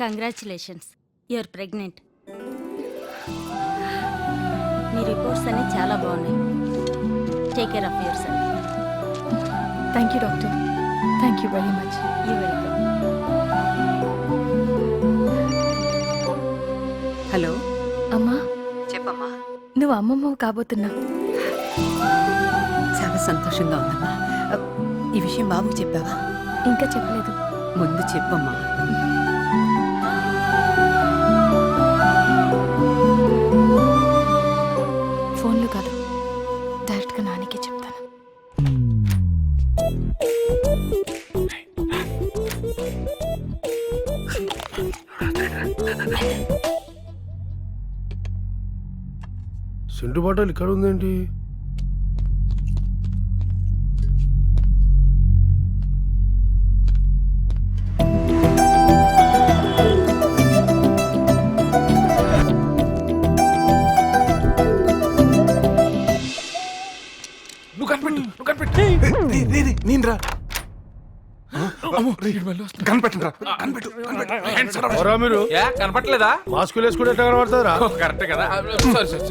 Congratulations you're pregnant మీ reports అన్ని చాలా బాగున్నాయి. Take care of yourself thank you doctor thank you very much you welcome hello అమ్మా. చెప్పమ్మా. నువ్వు అమ్మమ్మ కాబోతున్నా. చాలా సంతోషంగా ఉందమ్మా. ఈ విషయం బాబుకి చెప్పావా? ఇంకా చెప్పలేదు. ముందు చెప్పమ్మా. సెంటు బాటలు ఇక్కడ ఉందేంటి? ఎవరా మీరు కనపట్లేదా మాస్కులు వేసుకుంటే ఎట్లా కనబడతారా కరెక్ట్ కదా. Sorry sorry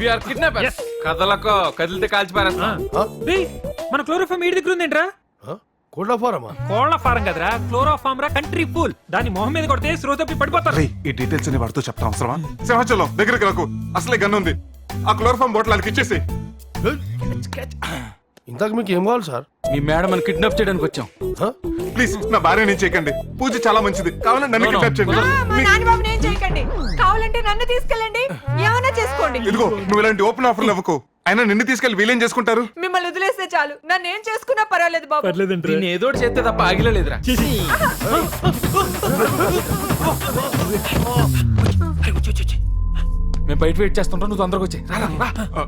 we are kidnappers కదలకో కదిలితే కాల్చి పారేస్తాం. మన క్లోరోఫామ్ ఏడి దగ్గర ఉందేంట్రా? కోట్ల ఫారమా కోళ్ళ ఫారం కదరా. క్లోరోఫామ్ రా కంట్రీ పూల్. దాని మొహం మీద కొడితే స్రో తప్పి పడిపోతారు. రేయ్, ఈ డీటెయిల్స్ అన్ని వాడితో చెప్తాం అవసరమా? సింహాచలం దగ్గరికి నాకు అసలే గన్ ఉంది. ఆ క్లోరోఫామ్ బాటిల్ వాళ్ళకి ఇచ్చేసి ఇంతకు మీకు ఏం కావాలి సార్? మీ మేడం అని కిడ్నాప్ చేయడానికి వచ్చాం? ప్లీజ్ నా భార్యని చేయకండి. పూజ చాలా మంచిది. కావాలంటే నన్ను కిడ్నాప్ చేయండి. మా చేయకండి. కావాలంటే నన్ను తీసుకెళ్ళండి. ఏమైనా చేసుకోండి. ఇదిగో నువ్వు ఇలాంటి ఓపెన్ ఆఫర్లు ఇవ్వకు. అయినా నిన్ను తీసుకెళ్ళి వీలేం చేసుకుంటారు? మిమ్మల్ని వదిలేస్తే చాలు. నన్ను ఏం చేసుకున్నా పర్వాలేదు బాబు. దీన్ని ఏదో ఒకటి చేస్తే తప్ప ఆగిలేదురా మేము బయట వెయిట్ చేస్తుంటాం. నువ్వు తొందరగా వచ్చే. రా రా,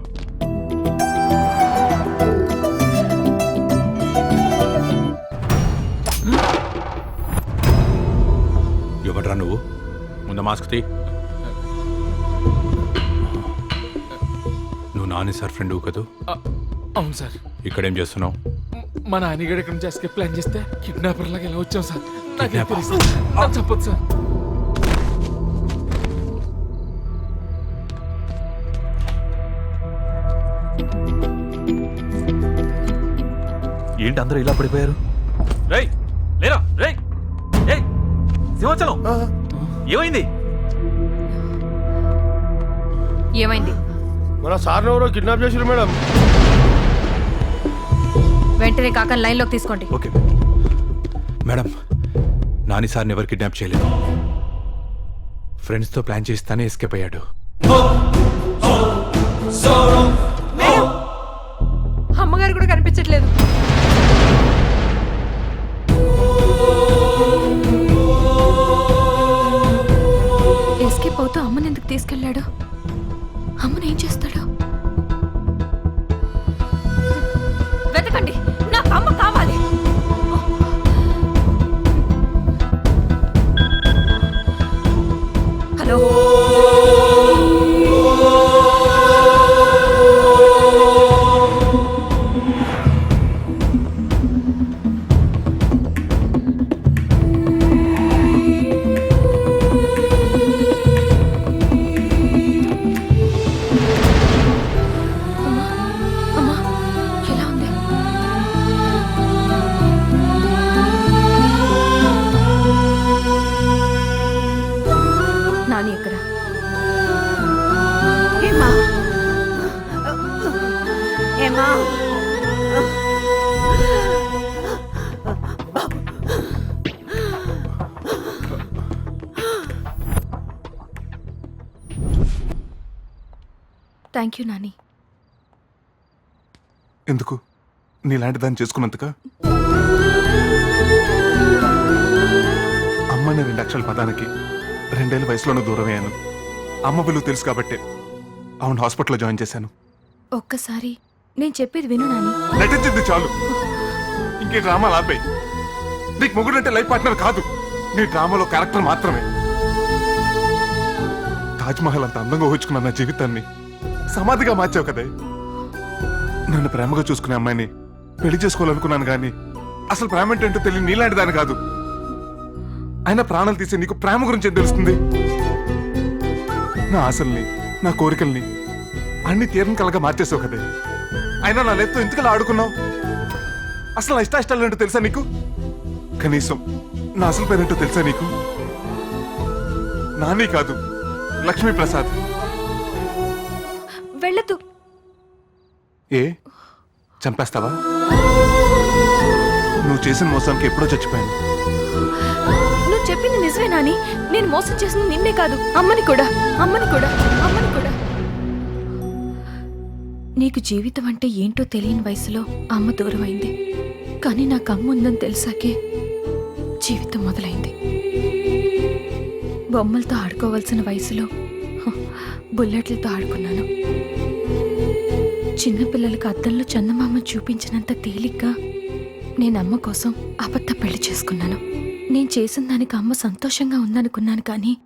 ఎవడ్రా నువ్వు? ముందు మాస్క్ తీ. నువ్వు నాని సార్ ఫ్రెండ్ కదూ? అవును సార్. ఇక్కడేం చేస్తున్నావు? మా నాన్నగడ ఇక్కడ నుంచి ఎస్కేప్ ప్లాన్ చేస్తే కిడ్నాపర్ లాగా ఎలా వచ్చాం సార్? నాకేం Kidnapper? తెలుసు నాకు చెప్పొద్దు సార్. ఏంటి అందరూ ఇలా పడిపోయారు? ఏయ్ సింహాచలం. ఏమైంది? ఏమైంది? మన సార్ని ఎవరో కిడ్నాప్ చేసిరు మేడం. వెంటనే కాక లైన్లోకి తీసుకోండి. ఓకే. మేడం నాని సార్ని ఎవరు కిడ్నాప్ చేయలేదు. ఫ్రెండ్స్తో ప్లాన్ చేసి తనే ఎస్కేప్ అయ్యాడు. అమ్మగారు కూడా కనిపించట్లేదు. తీసుకెళ్ళాడు ఎందుకు తీసుకెళ్ళాడు. ఏం చేస్తాడు? Thank you Nani. ఎందుకు? నీలాంటి దాన్ని చేసుకున్నందుక అమ్మని రెండు అక్షరాల పదానికి రెండేళ్ళ వయసులోనే దూరం అయ్యాను అమ్మ విలువ తెలుసు కాబట్టి అవును హాస్పిటల్లో జాయిన్ చేశాను. ఒక్కసారి నేను చెప్పేది విను నాని. నటించింది చాలు. ఇంకే డ్రామా ఆపేయి నీకు మొగుడంటే లైఫ్ పార్ట్నర్ కాదు. నీ డ్రామాలో క్యారెక్టర్ మాత్రమే. తాజ్ మహల్ అంత అందంగా ఊహించుకున్న నా జీవితాన్ని సమాధిగా మార్చావు కదే. నన్ను ప్రేమగా చూసుకునే అమ్మాయిని పెళ్ళి చేసుకోవాలనుకున్నాను కానీ అసలు ప్రేమ అంటే తెలియని నీలాంటి దాని కాదు. ఆయన ప్రాణాలు తీసే నీకు ప్రేమ గురించి తెలుస్తుంది? నా ఆశల్ని నా కోరికల్ని అన్ని తీరం కలగా మార్చేసావు కదే. అయినా నా లేపుతో ఎందుకలా ఆడుకున్నావు? అసలు నా ఇష్ట ఇష్టాలు ఏంటో తెలుసా నీకు? కనీసం నా అసలు పేరేంటో తెలుసా నీకు? నాని కాదు లక్ష్మీప్రసాద్. చంపేస్తావా? నువ్వు చేసిన మోసానికి ఎప్పుడో చచ్చిపోయాను. నువ్వు చెప్పింది నిజమే నాని. నేను మోసం చేసింది నిన్నే కాదు. అమ్మని కూడా. అమ్మని కూడా. అమ్మని కూడా. నీకు జీవితం అంటే ఏంటో తెలియని వయసులో అమ్మ దూరం అయింది కానీ నాకు అమ్మ ఉందని తెలిసాకే జీవితం మొదలైంది. బొమ్మలతో ఆడుకోవాల్సిన వయసులో బుల్లెట్లతో ఆడుకున్నాను. చిన్నపిల్లలకు అద్దంలో చందమామ చూపించినంత తేలిగ్గా నేను అమ్మ కోసం అబద్ధ పెళ్ళి చేసుకున్నాను. నేను చేసిన దానికి అమ్మ సంతోషంగా ఉందనుకున్నాను కానీ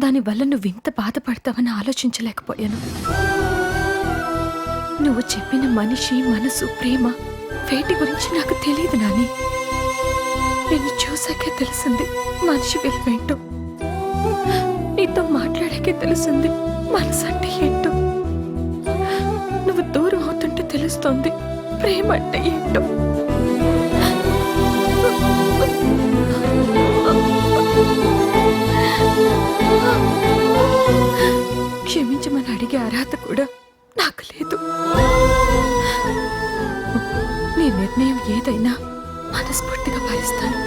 దానివల్ల నువ్వు ఇంత బాధపడతావని ఆలోచించలేకపోయాను. నువ్వు చెప్పిన మనిషి మనసు ప్రేమ వేటి గురించి నాకు తెలియదు నాని. నిన్ను చూసాకే తెలిసింది మనిషి విలువేంటో నీతో మాట్లాడాకే తెలిసింది మనసు అంటే ఏంటో. తెలుస్తుంది ప్రేమ అంటే ఏంటో? క్షమించమని అడిగే అర్హత కూడా నాకు లేదు. నీ నిర్ణయం ఏదైనా మనస్ఫూర్తిగా భరిస్తాను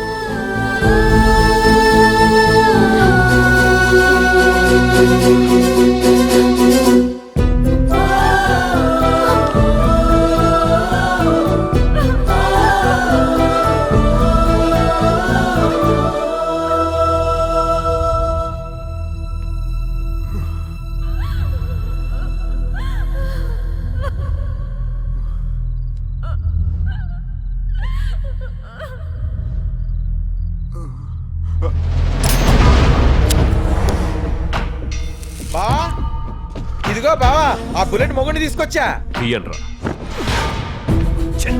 బా ఇదిగో బావా ఆ బుల్లెట్ మొగుడిని తీసుకొచ్చా? తీయండ్రా. ఛే!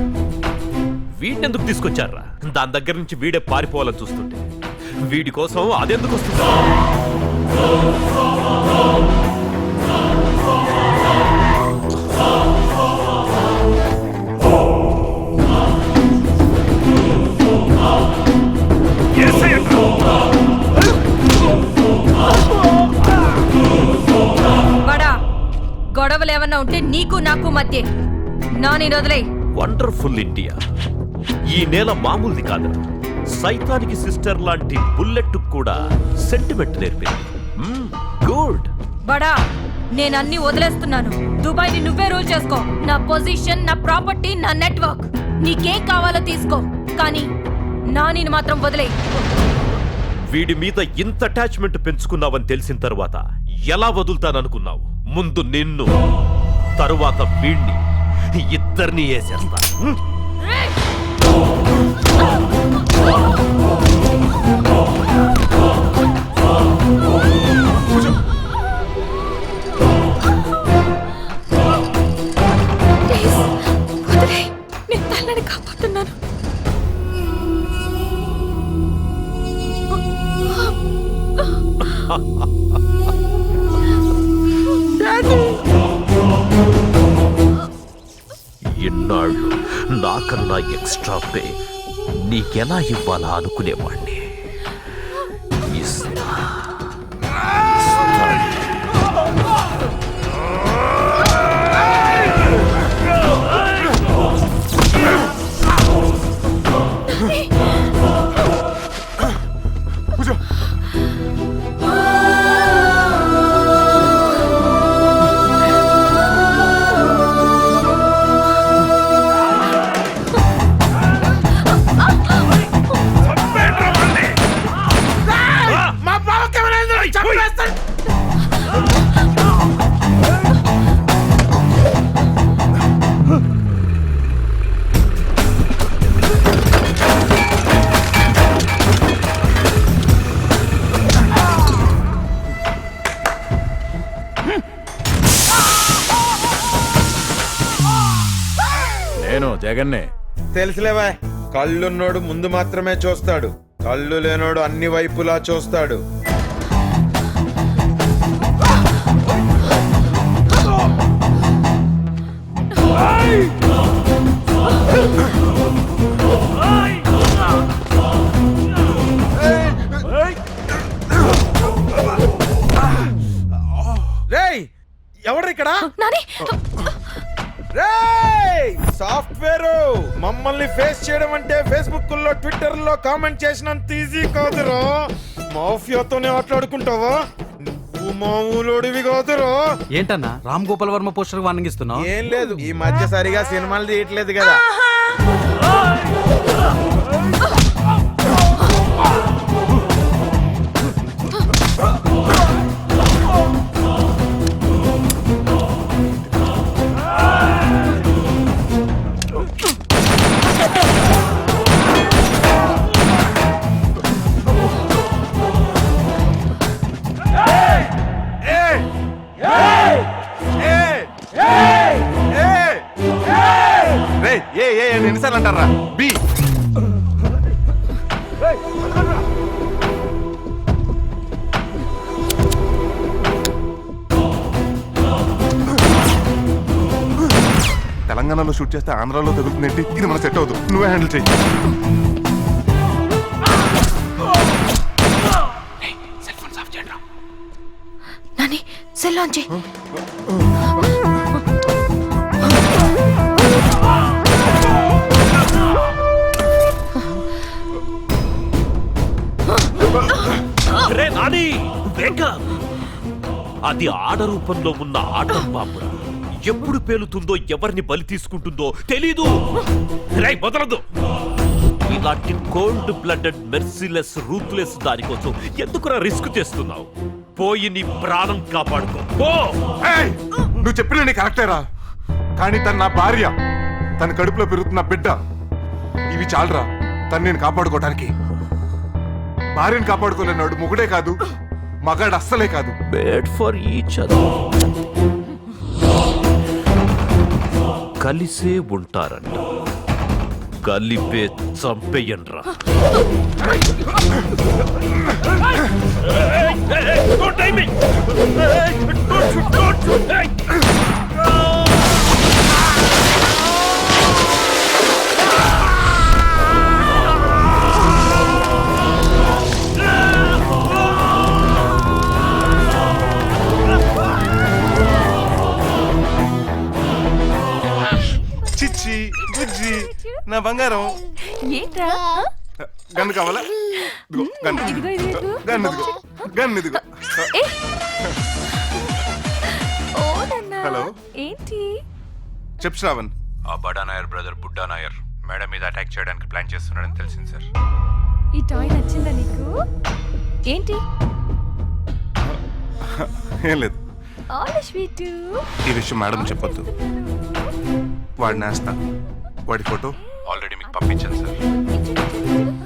వీడినెందుకు తీసుకొచ్చారా దాని దగ్గర నుంచి వీడే పారిపోవాలని చూస్తుంటే. వీడి కోసం అదెందుకు వస్తుందా? నీకు నాకు మధ్య నా నేను వదిలే. Wonderful India. ఈ నేల మామూలుది కాదు. సైతానికి సిస్టర్ లాంటి బుల్లెట్ కూడా సెంటిమెంట్ నేర్పింది. గుడ్. బడా నేను అన్ని వదిలేస్తున్నాను. దుబాయ్ని నువ్వే రూల్ చేసుకో. నా పొజిషన్ నా ప్రాపర్టీ నా నెట్వర్క్. నీకేం కావాలో తీసుకో. కానీ నా నేను మాత్రం వదిలే. వీడి మీద ఇంత అటాచ్మెంట్ పెంచుకున్నావని తెలిసిన తరువాత ఎలా వదులుతాననుకున్నావు? ముందు నిన్ను. తరువాత వీణ్ణి ఇద్దరిని వేసేస్తా ఎన్నాళ్ళు? నాకన్నా ఎక్స్ట్రా పే నీకెలా ఇవ్వాలా అనుకునేవాణ్ణి? ఇస్తా జగన్నే. తెలుసులేవా కళ్ళున్నోడు ముందు మాత్రమే చూస్తాడు కళ్ళు లేనోడు అన్ని వైపులా చూస్తాడు. రేయ్ ఫేస్ చేయడం అంటే ఫేస్బుక్లో ట్విట్టర్లో కామెంట్ చేసినంత ఈజీ కాదురా. మాఫియాతోనే ఆటలాడుకుంటావా? నువ్వు మామూలుడివి కాదురా. ఏంటన్నా? రామ్ గోపాల్ వర్మ పోస్టర్ వార్నింగ్ ఇస్తున్నావు? ఏం లేదు ఈ మధ్య సరిగా సినిమాలు తీయట్లేదు కదా. అంటారా బి. తెలంగాణలో షూట్ చేస్తే ఆంధ్రాలో తగులుతుందేంటి ఇది మన సెట్ అవుతుంది నువ్వే హ్యాండిల్ నాని సెల్ ఆన్ చేయి. అది ఆడ రూపంలో ఉన్న ఆటం బాంబురా ఎప్పుడు పేలుతుందో ఎవరిని బలి తీసుకుంటుందో తెలీదు. మొదలదు వదలదు. ఇలాంటి కోల్డ్ బ్లడెడ్ మెర్సిలెస్ రూత్లెస్ దానికోసం ఎందుకురా రిస్క్ చేస్తున్నావు? పోయి నీ ప్రాణం కాపాడుకో. పో! నువ్వు చెప్పిన నీ కరెక్టేరా కానీ తన నా భార్య. తన కడుపులో పెరుగుతున్న బిడ్డ. ఇవి చాలరా తను నేను కాపాడుకోవడానికి భార్యను కాపాడుకోలేనాడు మొగుడే కాదు. మగాడు అస్సలే కాదు. మేడ్ ఫర్ ఈచ్ అదర్ కలిసే ఉంటారంట. కలిపే చంపేయన్రా చిచ్చి బంగారం. ఏంట్రా? గన్ను కావాలా? ఇదిగో గన్ను. గన్ను ఇదిగో. గన్ను ఇదిగో. ఓ నాన్న హలో. ఏంటి? చెప్పు శ్రావణ్. ఆ బడా నాయర్ బ్రదర్ బుడ్డా నాయర్. మేడం మీద అటాక్ చేయడానికి ప్లాన్ చేస్తున్నాడని తెలిసింది సార్ ఈ టాయ్ నచ్చిందా నీకు? ఏంటి? ఏం లేదు. ఆల్ స్వీట్ ఈ విషయం మేడం చెప్పొద్దు. వాడి నేస్తా. వాడి ఫోటో ఆల్రెడీ మీకు పంపించాను సార్